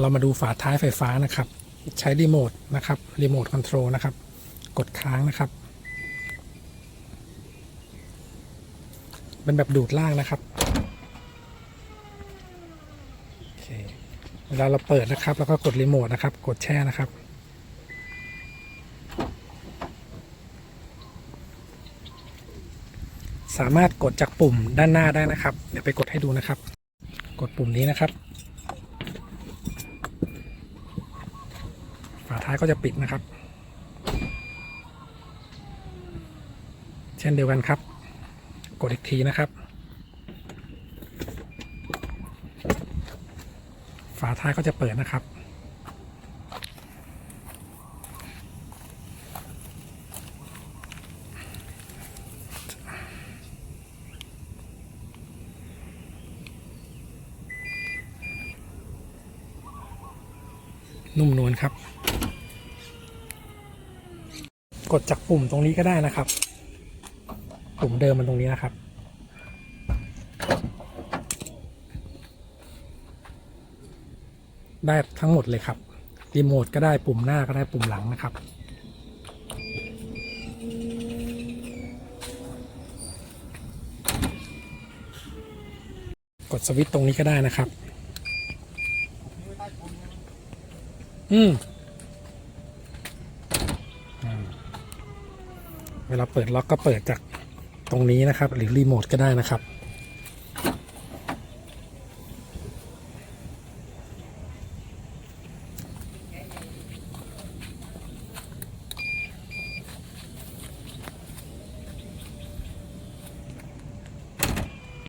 เรามาดูฝาท้ายไฟฟ้านะครับ ใช้รีโมทนะครับรีโมทคอนโทรลนะครับ กดค้างนะครับ เป็นแบบดูดล่างนะครับเคเวลาเราเปิดนะครับ แล้วก็กดรีโมทนะครับ กดแช่นะครับ สามารถกดจากปุ่มด้านหน้าได้นะครับ เดี๋ยวไปกดให้ดูนะครับ กดปุ่มนี้นะครับาท้ายก็จะปิดนะครับ เช่นเดียวกันครับ กดอีกทีนะครับ ฝาท้ายก็จะเปิดนะครับ นุ่มนวลครับ กดจากปุ่มตรงนี้ก็ได้นะครับ ปุ่มเดิมมันตรงนี้นะครับ ได้ทั้งหมดเลยครับรีโมทก็ได้ปุ่มหน้าก็ได้ปุ่มหลังนะครับกดสวิตช์ตรงนี้ก็ได้นะครับ อืมเวลาเปิดล็อกก็เปิดจากตรงนี้นะครับ หรือรีโมทก็ได้นะครับ